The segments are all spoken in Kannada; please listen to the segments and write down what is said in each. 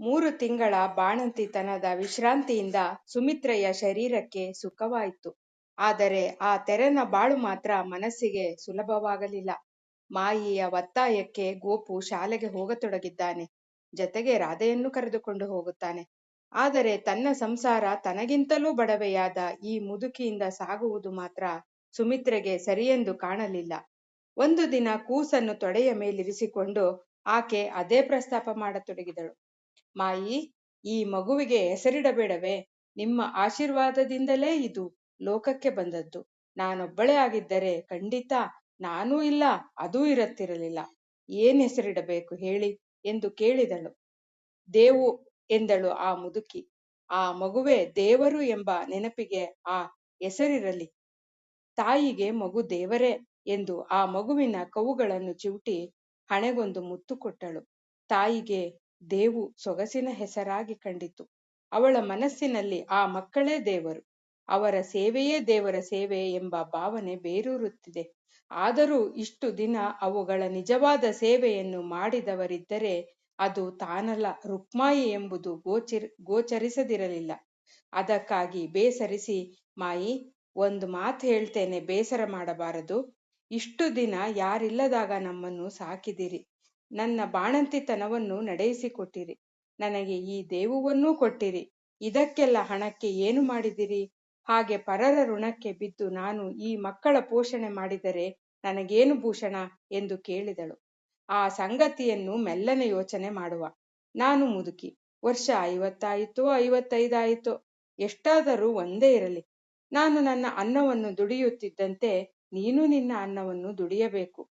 ಮೂರು ತಿಂಗಳ ಬಾಣಂತಿತನದ ವಿಶ್ರಾಂತಿಯಿಂದ ಸುಮಿತ್ರೆಯ ಶರೀರಕ್ಕೆ ಸುಖವಾಯಿತು. ಆದರೆ ಆ ತೆರನ ಬಾಳು ಮಾತ್ರ ಮನಸ್ಸಿಗೆ ಸುಲಭವಾಗಲಿಲ್ಲ. ಮಾಯಿಯ ಒತ್ತಾಯಕ್ಕೆ ಗೋಪು ಶಾಲೆಗೆ ಹೋಗತೊಡಗಿದ್ದಾನೆ. ಜತೆಗೆ ರಾಧೆಯನ್ನು ಕರೆದುಕೊಂಡು ಹೋಗುತ್ತಾನೆ. ಆದರೆ ತನ್ನ ಸಂಸಾರ ತನಗಿಂತಲೂ ಬಡವೆಯಾದ ಈ ಮುದುಕಿಯಿಂದ ಸಾಗುವುದು ಮಾತ್ರ ಸುಮಿತ್ರೆಗೆ ಸರಿಯೆಂದು ಕಾಣಲಿಲ್ಲ. ಒಂದು ದಿನ ಕೂಸನ್ನು ತೊಡೆಯ ಮೇಲಿರಿಸಿಕೊಂಡು ಆಕೆ ಅದೇ ಪ್ರಸ್ತಾಪ ಮಾಡತೊಡಗಿದಳು. ಮಾಯಿ, ಈ ಮಗುವಿಗೆ ಹೆಸರಿಡಬೇಡವೇ? ನಿಮ್ಮ ಆಶೀರ್ವಾದದಿಂದಲೇ ಇದು ಲೋಕಕ್ಕೆ ಬಂದದ್ದು. ನಾನೊಬ್ಬಳೇ ಆಗಿದ್ದರೆ ಖಂಡಿತ ನಾನೂ ಇಲ್ಲ, ಅದೂ ಇರುತ್ತಿರಲಿಲ್ಲ. ಏನ್ ಹೆಸರಿಡಬೇಕು ಹೇಳಿ ಎಂದು ಕೇಳಿದಳು. ದೇವು ಎಂದಳು ಆ ಮುದುಕಿ. ಆ ಮಗುವೆ ದೇವರು ಎಂಬ ನೆನಪಿಗೆ ಆ ಹೆಸರಿರಲಿ. ತಾಯಿಗೆ ಮಗು ದೇವರೇ ಎಂದು ಆ ಮಗುವಿನ ಕವುಗಳನ್ನು ಚಿವುಟಿ ಹಣೆಗೊಂದು ಮುತ್ತು ಕೊಟ್ಟಳು. ತಾಯಿಗೆ ದೇವು ಸೊಗಸಿನ ಹೆಸರಾಗಿ ಕಂಡಿತು. ಅವಳ ಮನಸ್ಸಿನಲ್ಲಿ ಆ ಮಕ್ಕಳೇ ದೇವರು. ಅವರ ಸೇವೆಯೇ ದೇವರ ಸೇವೆ ಎಂಬ ಭಾವನೆ ಬೇರೂರುತ್ತಿದೆ. ಆದರೂ ಇಷ್ಟು ದಿನ ಅವುಗಳ ನಿಜವಾದ ಸೇವೆಯನ್ನು ಮಾಡಿದವರಿದ್ದರೆ ಅದು ತಾನಲ್ಲ, ರುಕ್ಮಾಯಿ ಎಂಬುದು ಗೋಚರ್, ಗೋಚರಿಸದಿರಲಿಲ್ಲ. ಅದಕ್ಕಾಗಿ ಬೇಸರಿಸಿ, ಮಾಯಿ, ಒಂದು ಮಾತು ಹೇಳ್ತೇನೆ, ಬೇಸರ ಮಾಡಬಾರದು. ಇಷ್ಟು ದಿನ ಯಾರಿಲ್ಲದಾಗ ನಮ್ಮನ್ನು ಸಾಕಿದಿರಿ. ನನ್ನ ಬಾಣಂತಿತನವನ್ನು ನಡೆಯಿಸಿಕೊಟ್ಟಿರಿ. ನನಗೆ ಈ ದೇವುವನ್ನೂ ಕೊಟ್ಟಿರಿ. ಇದಕ್ಕೆಲ್ಲ ಹಣಕ್ಕೆ ಏನು ಮಾಡಿದಿರಿ? ಹಾಗೆ ಪರರ ಋಣಕ್ಕೆ ಬಿದ್ದು ನಾನು ಈ ಮಕ್ಕಳ ಪೋಷಣೆ ಮಾಡಿದರೆ ನನಗೇನು ಭೂಷಣ? ಎಂದು ಕೇಳಿದಳು. ಆ ಸಂಗತಿಯನ್ನು ಮೆಲ್ಲನೆ ಯೋಚನೆ ಮಾಡುವ. ನಾನು ಮುದುಕಿ. ವರ್ಷ ಐವತ್ತಾಯಿತೋ ಐವತ್ತೈದಾಯಿತೋ? ಎಷ್ಟಾದರೂ ಒಂದೇ ಇರಲಿ. ನಾನು ನನ್ನ ಅನ್ನವನ್ನು ದುಡಿಯುತ್ತಿದ್ದಂತೆ ನೀನು ನಿನ್ನ ಅನ್ನವನ್ನು ದುಡಿಯಬೇಕು.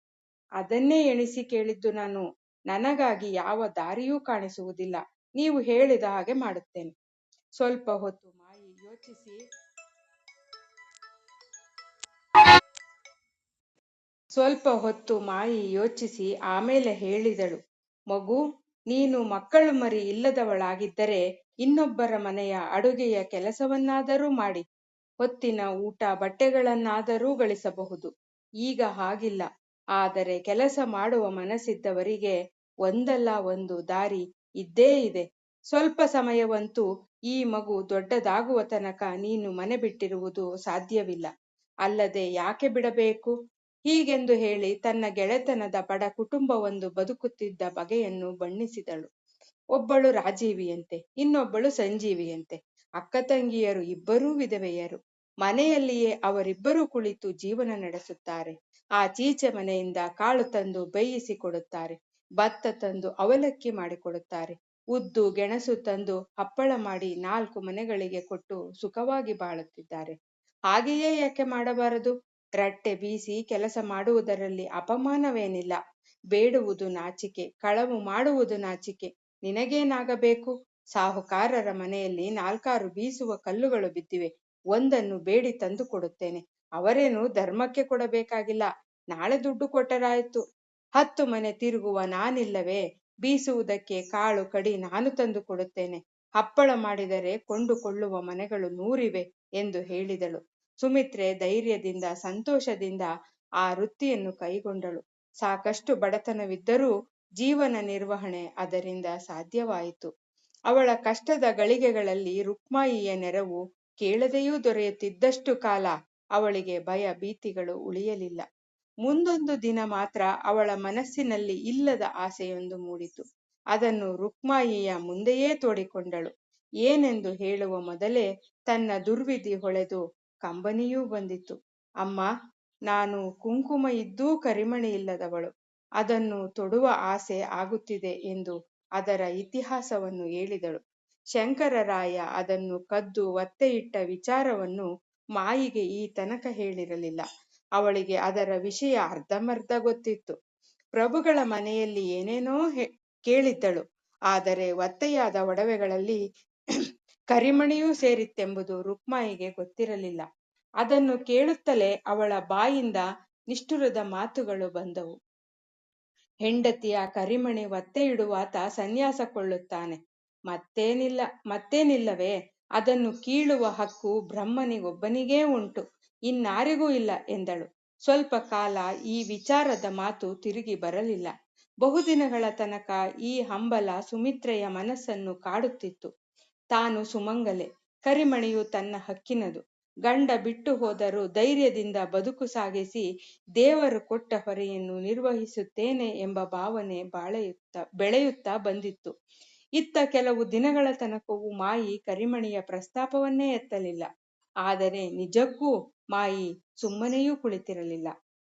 ಅದನ್ನೇ ಎಣಿಸಿ ಕೇಳಿದ್ದು ನಾನು. ನನಗಾಗಿ ಯಾವ ದಾರಿಯೂ ಕಾಣಿಸುವುದಿಲ್ಲ. ನೀವು ಹೇಳಿದ ಹಾಗೆ ಮಾಡುತ್ತೇನೆ. ಸ್ವಲ್ಪ ಹೊತ್ತು ಮಾಯಿ ಯೋಚಿಸಿ. ಸ್ವಲ್ಪ ಹೊತ್ತು ಮಾಯಿ ಯೋಚಿಸಿ ಆಮೇಲೆ ಹೇಳಿದಳು. ಮಗು, ನೀನು ಮಕ್ಕಳು ಮರಿ ಇಲ್ಲದವಳಾಗಿದ್ದರೆ ಇನ್ನೊಬ್ಬರ ಮನೆಯ ಅಡುಗೆಯ ಕೆಲಸವನ್ನಾದರೂ ಮಾಡಿ. ಹೊತ್ತಿನ ಊಟ ಬಟ್ಟೆಗಳನ್ನಾದರೂ ಗಳಿಸಬಹುದು. ಈಗ ಹಾಗಿಲ್ಲ. ಆದರೆ ಕೆಲಸ ಮಾಡುವ ಮನಸ್ಸಿದ್ದವರಿಗೆ ಒಂದಲ್ಲ ಒಂದು ದಾರಿ ಇದ್ದೇ ಇದೆ. ಸ್ವಲ್ಪ ಸಮಯವಂತೂ ಈ ಮಗು ದೊಡ್ಡದಾಗುವ ತನಕ ನೀನು ಮನೆ ಬಿಟ್ಟಿರುವುದು ಸಾಧ್ಯವಿಲ್ಲ. ಅಲ್ಲದೆ ಯಾಕೆ ಬಿಡಬೇಕು? ಹೀಗೆಂದು ಹೇಳಿ ತನ್ನ ಗೆಳೆತನದ ಬಡ ಕುಟುಂಬವೊಂದು ಬದುಕುತ್ತಿದ್ದ ಬಗೆಯನ್ನು ಬಣ್ಣಿಸಿದಳು. ಒಬ್ಬಳು ರಾಜೀವಿಯಂತೆ, ಇನ್ನೊಬ್ಬಳು ಸಂಜೀವಿಯಂತೆ. ಅಕ್ಕ ತಂಗಿಯರು ಇಬ್ಬರೂ ವಿಧವೆಯರು. ಮನೆಯಲ್ಲಿಯೇ ಅವರಿಬ್ಬರೂ ಕುಳಿತು ಜೀವನ ನಡೆಸುತ್ತಾರೆ. ಆ ಚೀಚೆ ಮನೆಯಿಂದ ಕಾಳು ತಂದು ಬೇಯಿಸಿ ಕೊಡುತ್ತಾರೆ. ಭತ್ತ ತಂದು ಅವಲಕ್ಕಿ ಮಾಡಿಕೊಡುತ್ತಾರೆ. ಉದ್ದು ಗೆಣಸು ತಂದು ಹಪ್ಪಳ ಮಾಡಿ ನಾಲ್ಕು ಮನೆಗಳಿಗೆ ಕೊಟ್ಟು ಸುಖವಾಗಿ ಬಾಳುತ್ತಿದ್ದಾರೆ. ಹಾಗೆಯೇ ಯಾಕೆ ಮಾಡಬಾರದು? ರಟ್ಟೆ ಬೀಸಿ ಕೆಲಸ ಮಾಡುವುದರಲ್ಲಿ ಅಪಮಾನವೇನಿಲ್ಲ. ಬೇಡುವುದು ನಾಚಿಕೆ, ಕಳವು ಮಾಡುವುದು ನಾಚಿಕೆ. ನಿನಗೇನಾಗಬೇಕು? ಸಾಹುಕಾರರ ಮನೆಯಲ್ಲಿ ನಾಲ್ಕಾರು ಬೀಸುವ ಕಲ್ಲುಗಳು ಬಿದ್ದಿವೆ. ಒಂದನ್ನು ಬೇಡಿ ತಂದು ಕೊಡುತ್ತೇನೆ. ಅವರೇನು ಧರ್ಮಕ್ಕೆ ಕೊಡಬೇಕಾಗಿಲ್ಲ. ನಾಳೆ ದುಡ್ಡು ಕೊಟ್ಟರಾಯಿತು. ಹತ್ತು ಮನೆ ತಿರುಗುವ ನಾನಿಲ್ಲವೇ? ಬೀಸುವುದಕ್ಕೆ ಕಾಳು ಕಡಿ ನಾನು ತಂದು ಕೊಡುತ್ತೇನೆ. ಹಪ್ಪಳ ಮಾಡಿದರೆ ಕೊಂಡುಕೊಳ್ಳುವ ಮನೆಗಳು ನೂರಿವೆ ಎಂದು ಹೇಳಿದಳು. ಸುಮಿತ್ರೆ ಧೈರ್ಯದಿಂದ, ಸಂತೋಷದಿಂದ ಆ ವೃತ್ತಿಯನ್ನು ಕೈಗೊಂಡಳು. ಸಾಕಷ್ಟು ಬಡತನವಿದ್ದರೂ ಜೀವನ ನಿರ್ವಹಣೆ ಅದರಿಂದ ಸಾಧ್ಯವಾಯಿತು. ಅವಳ ಕಷ್ಟದ ಗಳಿಗೆಗಳಲ್ಲಿ ರುಕ್ಮಾಯಿಯ ನೆರವು ಕೇಳದೆಯೂ ದೊರೆಯುತ್ತಿದ್ದಷ್ಟು ಕಾಲ ಅವಳಿಗೆ ಭಯ ಭೀತಿಗಳು ಉಳಿಯಲಿಲ್ಲ. ಮುಂದೊಂದು ದಿನ ಮಾತ್ರ ಅವಳ ಮನಸ್ಸಿನಲ್ಲಿ ಇಲ್ಲದ ಆಸೆಯೊಂದು ಮೂಡಿತು. ಅದನ್ನು ರುಕ್ಮಾಯಿಯ ಮುಂದೆಯೇ ತೋಡಿಕೊಂಡಳು. ಏನೆಂದು ಹೇಳುವ ಮೊದಲೇ ತನ್ನ ದುರ್ವಿಧಿ ಹೊಳೆದು ಕಂಬನಿಯೂ ಬಂದಿತು ಅಮ್ಮ, ನಾನು ಕುಂಕುಮ ಇದ್ದೂ ಕರಿಮಣಿ ಇಲ್ಲದವಳು. ಅದನ್ನು ತೊಡುವ ಆಸೆ ಆಗುತ್ತಿದೆ ಎಂದು ಅದರ ಇತಿಹಾಸವನ್ನು ಹೇಳಿದಳು. ಶಂಕರರಾಯ ಅದನ್ನು ಕದ್ದು ಒತ್ತೆಯಿಟ್ಟ ವಿಚಾರವನ್ನು ಮಾಯಿಗೆ ಈ ತನಕ ಹೇಳಿರಲಿಲ್ಲ. ಅವಳಿಗೆ ಅದರ ವಿಷಯ ಅರ್ಧಮರ್ಧ ಗೊತ್ತಿತ್ತು. ಪ್ರಭುಗಳ ಮನೆಯಲ್ಲಿ ಏನೇನೋ ಕೇಳಿದ್ದಳು. ಆದರೆ ಒತ್ತೆಯಾದ ಒಡವೆಗಳಲ್ಲಿ ಕರಿಮಣಿಯೂ ಸೇರಿತ್ತೆಂಬುದು ರುಕ್ಮಾಯಿಗೆ ಗೊತ್ತಿರಲಿಲ್ಲ. ಅದನ್ನು ಕೇಳುತ್ತಲೇ ಅವಳ ಬಾಯಿಂದ ನಿಷ್ಠುರದ ಮಾತುಗಳು ಬಂದವು. ಹೆಂಡತಿಯ ಕರಿಮಣಿ ಒತ್ತೆ ಇಡುವಾತ ಸನ್ಯಾಸ ಕೊಳ್ಳುತ್ತಾನೆ. ಮತ್ತೇನಿಲ್ಲ, ಮತ್ತೇನಿಲ್ಲವೇ? ಅದನ್ನು ಕೀಳುವ ಹಕ್ಕು ಬ್ರಹ್ಮನಿಗೊಬ್ಬನಿಗೇ ಉಂಟು, ಇನ್ನಾರಿಗೂ ಇಲ್ಲ ಎಂದಳು. ಸ್ವಲ್ಪ ಕಾಲ ಈ ವಿಚಾರದ ಮಾತು ತಿರುಗಿ ಬರಲಿಲ್ಲ. ಬಹುದಿನಗಳ ತನಕ ಈ ಹಂಬಲ ಸುಮಿತ್ರೆಯ ಮನಸ್ಸನ್ನು ಕಾಡುತ್ತಿತ್ತು. ತಾನು ಸುಮಂಗಲೆ, ಕರಿಮಣಿಯು ತನ್ನ ಹಕ್ಕಿನದು. ಗಂಡ ಬಿಟ್ಟು ಹೋದರೂ ಧೈರ್ಯದಿಂದ ಬದುಕು ಸಾಗಿಸಿ ದೇವರು ಕೊಟ್ಟ ಹೊರೆಯನ್ನು ನಿರ್ವಹಿಸುತ್ತೇನೆ ಎಂಬ ಭಾವನೆ ಬಾಳೆಯುತ್ತಾ, ಬೆಳೆಯುತ್ತಾ ಬಂದಿತ್ತು. ಇತ್ತ ಕೆಲವು ದಿನಗಳ ತನಕವೂ ಮಾಯಿ ಕರಿಮಣಿಯ ಪ್ರಸ್ತಾಪವನ್ನೇ ಎತ್ತಲಿಲ್ಲ. ಆದರೆ ನಿಜಕ್ಕೂ ಮಾಯಿ ಸುಮ್ಮನೆಯೂ ಕುಳಿತಿರಲಿಲ್ಲ.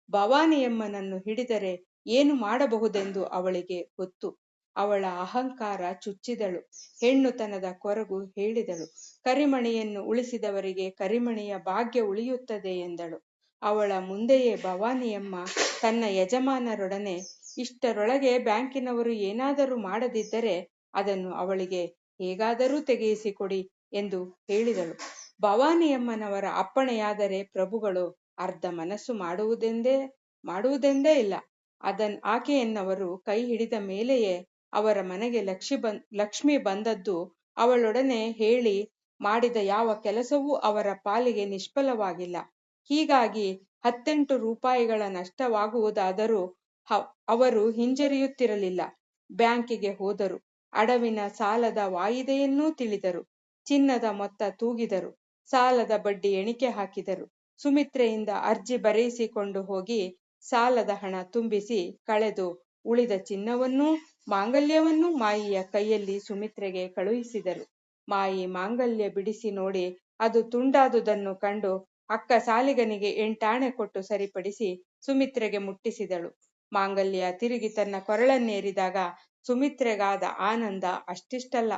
ಭವಾನಿಯಮ್ಮನನ್ನು ಹಿಡಿದರೆ ಏನು ಮಾಡಬಹುದೆಂದು ಅವಳಿಗೆ ಗೊತ್ತು. ಅವಳ ಅಹಂಕಾರ ಚುಚ್ಚಿದಳು. ಹೆಣ್ಣುತನದ ಕೊರಗು ಹೇಳಿದಳು. ಕರಿಮಣಿಯನ್ನು ಉಳಿಸಿದವರಿಗೆ ಕರಿಮಣಿಯ ಭಾಗ್ಯ ಉಳಿಯುತ್ತದೆ ಎಂದಳು. ಅವಳ ಮುಂದೆಯೇ ಭವಾನಿಯಮ್ಮ ತನ್ನ ಯಜಮಾನರೊಡನೆ ಇಷ್ಟರೊಳಗೆ ಬ್ಯಾಂಕಿನವರು ಏನಾದರೂ ಮಾಡದಿದ್ದರೆ ಅದನ್ನು ಅವಳಿಗೆ ಹೇಗಾದರೂ ತೆಗೆಯಿಸಿಕೊಡಿ ಎಂದು ಹೇಳಿದಳು. ಭವಾನಿಯಮ್ಮನವರ ಅಪ್ಪಣೆಯಾದರೆ ಪ್ರಭುಗಳು ಅರ್ಧ ಮನಸ್ಸು ಮಾಡುವುದೆಂದೇ ಮಾಡುವುದೆಂದೇ ಇಲ್ಲ. ಅದನ್ ಆಕೆಯನ್ನವರು ಕೈ ಹಿಡಿದ ಮೇಲೆಯೇ ಅವರ ಮನೆಗೆ ಲಕ್ಷ್ಮಿ ಲಕ್ಷ್ಮಿ ಬಂದದ್ದು ಅವಳೊಡನೆ ಹೇಳಿ ಮಾಡಿದ ಯಾವ ಕೆಲಸವೂ ಅವರ ಪಾಲಿಗೆ ನಿಷ್ಫಲವಾಗಿಲ್ಲ. ಹೀಗಾಗಿ ಹತ್ತೆಂಟು ರೂಪಾಯಿಗಳ ನಷ್ಟವಾಗುವುದಾದರೂ ಅವರು ಹಿಂಜರಿಯುತ್ತಿರಲಿಲ್ಲ. ಬ್ಯಾಂಕಿಗೆ ಹೋದರು. ಅಡವಿನ ಸಾಲದ ವಾಯಿದೆಯನ್ನೂ ತಿಳಿದರು. ಚಿನ್ನದ ಮೊತ್ತ ತೂಗಿದರು. ಸಾಲದ ಬಡ್ಡಿ ಎಣಿಕೆ ಹಾಕಿದರು. ಸುಮಿತ್ರೆಯಿಂದ ಅರ್ಜಿ ಬರೆಯಿಸಿಕೊಂಡು ಹೋಗಿ ಸಾಲದ ಹಣ ತುಂಬಿಸಿ ಕಳೆದು ಉಳಿದ ಚಿನ್ನವನ್ನೂ ಮಾಂಗಲ್ಯವನ್ನೂ ಮಾಯಿಯ ಕೈಯಲ್ಲಿ ಸುಮಿತ್ರೆಗೆ ಕಳುಹಿಸಿದರು. ಮಾಯಿ ಮಾಂಗಲ್ಯ ಬಿಡಿಸಿ ನೋಡಿ ಅದು ತುಂಡಾದುದನ್ನು ಕಂಡು ಅಕ್ಕ ಸಾಲಿಗನಿಗೆ ಎಂಟಾಣೆ ಕೊಟ್ಟು ಸರಿಪಡಿಸಿ ಸುಮಿತ್ರೆಗೆ ಮುಟ್ಟಿಸಿದಳು. ಮಾಂಗಲ್ಯ ತಿರುಗಿ ತನ್ನ ಕೊರಳನ್ನೇರಿದಾಗ ಸುಮಿತ್ರೆಗಾದ ಆನಂದ ಅಷ್ಟಿಷ್ಟಲ್ಲ,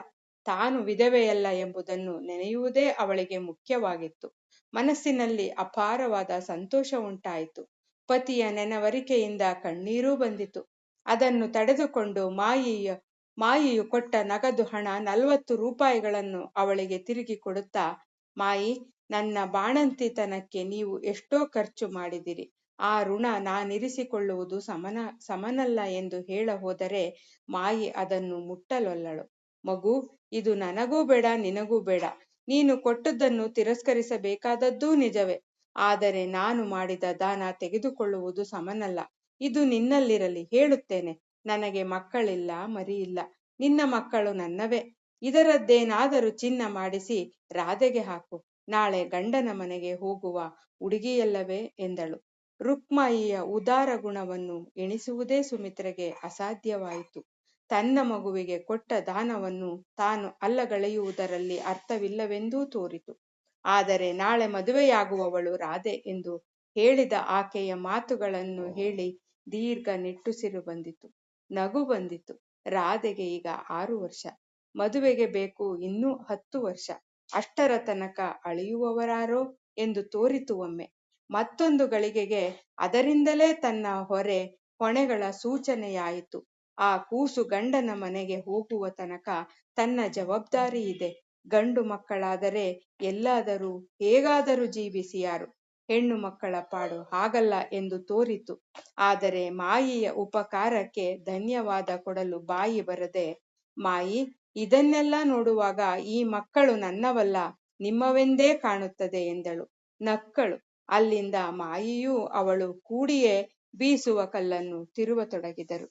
ತಾನು ವಿಧವೆಯಲ್ಲ ಎಂಬುದನ್ನು ನೆನೆಯುವುದೇ ಅವಳಿಗೆ ಮುಖ್ಯವಾಗಿತ್ತು. ಮನಸ್ಸಿನಲ್ಲಿ ಅಪಾರವಾದ ಸಂತೋಷ ಉಂಟಾಯಿತು. ಪತಿಯ ನೆನವರಿಕೆಯಿಂದ ಕಣ್ಣೀರೂ ಬಂದಿತು. ಅದನ್ನು ತಡೆದುಕೊಂಡು ಮಾಯಿಯ, ಮಾಯಿಯು ಕೊಟ್ಟ ನಗದು ಹಣ ನಲವತ್ತು ರೂಪಾಯಿಗಳನ್ನು ಅವಳಿಗೆ ತಿರುಗಿ ಕೊಡುತ್ತಾ, ಮಾಯಿ, ನನ್ನ ಬಾಣಂತಿತನಕ್ಕೆ ನೀವು ಎಷ್ಟೋ ಖರ್ಚು ಮಾಡಿದಿರಿ ಆ ಋಣ ನಾನಿರಿಸಿಕೊಳ್ಳುವುದು ಸಮನ, ಸಮನಲ್ಲ ಎಂದು ಹೇಳ ಹೋದರೆ ಮಾಯಿ ಅದನ್ನು ಮುಟ್ಟಲೊಲ್ಲಳು. ಮಗು, ಇದು ನನಗೂ ಬೇಡ, ನಿನಗೂ ಬೇಡ. ನೀನು ಕೊಟ್ಟದ್ದನ್ನು ತಿರಸ್ಕರಿಸಬೇಕಾದದ್ದೂ ನಿಜವೇ. ಆದರೆ ನಾನು ಮಾಡಿದ ದಾನ ತೆಗೆದುಕೊಳ್ಳುವುದು ಸಮನಲ್ಲ. ಇದು ನಿನ್ನಲ್ಲಿರಲಿ, ಹೇಳುತ್ತೇನೆ. ನನಗೆ ಮಕ್ಕಳಿಲ್ಲ, ಮರಿಯಿಲ್ಲ. ನಿನ್ನ ಮಕ್ಕಳು ನನ್ನವೇ. ಇದರದ್ದೇನಾದರೂ ಚಿನ್ನ ಮಾಡಿಸಿ ರಾಧೆಗೆ ಹಾಕು. ನಾಳೆ ಗಂಡನ ಮನೆಗೆ ಹೋಗುವ ಹುಡುಗಿಯಲ್ಲವೇ ಎಂದಳು. ರುಕ್ಮಾಯಿಯ ಉದಾರ ಗುಣವನ್ನು ಎಣಿಸುವುದೇ ಸುಮಿತ್ರೆಗೆ ಅಸಾಧ್ಯವಾಯಿತು. ತನ್ನ ಮಗುವಿಗೆ ಕೊಟ್ಟ ದಾನವನ್ನು ತಾನು ಅಲ್ಲಗಳೆಯುವುದರಲ್ಲಿ ಅರ್ಥವಿಲ್ಲವೆಂದೂ ತೋರಿತು. ಆದರೆ ನಾಳೆ ಮದುವೆಯಾಗುವವಳು ರಾಧೆ ಎಂದು ಹೇಳಿದ ಆಕೆಯ ಮಾತುಗಳನ್ನು ಹೇಳಿ ದೀರ್ಘ ನಿಟ್ಟುಸಿರು ಬಂದಿತು. ನಗು ಬಂದಿತು. ರಾಧೆಗೆ ಈಗ ಆರು ವರ್ಷ. ಮದುವೆಗೆ ಬೇಕು ಇನ್ನೂ ಹತ್ತು ವರ್ಷ. ಅಷ್ಟರ ತನಕ ಅಳೆಯುವವರಾರೋ ಎಂದು ತೋರಿತು ಒಮ್ಮೆ. ಮತ್ತೊಂದು ಗಳಿಗೆಗೆ ಅದರಿಂದಲೇ ತನ್ನ ಹೊರೆ ಹೊಣೆಗಳ ಸೂಚನೆಯಾಯಿತು. ಆ ಕೂಸು ಗಂಡನ ಮನೆಗೆ ಹೋಗುವ ತನಕ ತನ್ನ ಜವಾಬ್ದಾರಿ ಇದೆ. ಗಂಡು ಮಕ್ಕಳಾದರೆ ಎಲ್ಲಾದರೂ ಹೇಗಾದರೂ ಜೀವಿಸಿಯಾರು ಹೆಣ್ಣು ಮಕ್ಕಳ ಪಾಡು ಹಾಗಲ್ಲ ಎಂದು ತೋರಿತು. ಆದರೆ ಮಾಯಿಯ ಉಪಕಾರಕ್ಕೆ ಧನ್ಯವಾದ ಕೊಡಲು ಬಾಯಿ ಬರದೆ, ಮಾಯಿ, ಇದನ್ನೆಲ್ಲ ನೋಡುವಾಗ ಈ ಮಕ್ಕಳು ನನ್ನವಲ್ಲ, ನಿಮ್ಮವೆಂದೇ ಕಾಣುತ್ತದೆ ಎಂದಳು. ನಕ್ಕಳು ಅಲ್ಲಿಂದ ಮಾಯಿಯೂ ಅವಳು ಕೂಡಿಯೇ ಬೀಸುವ ಕಲ್ಲನ್ನು ತಿರುವತೊಡಗಿದರು.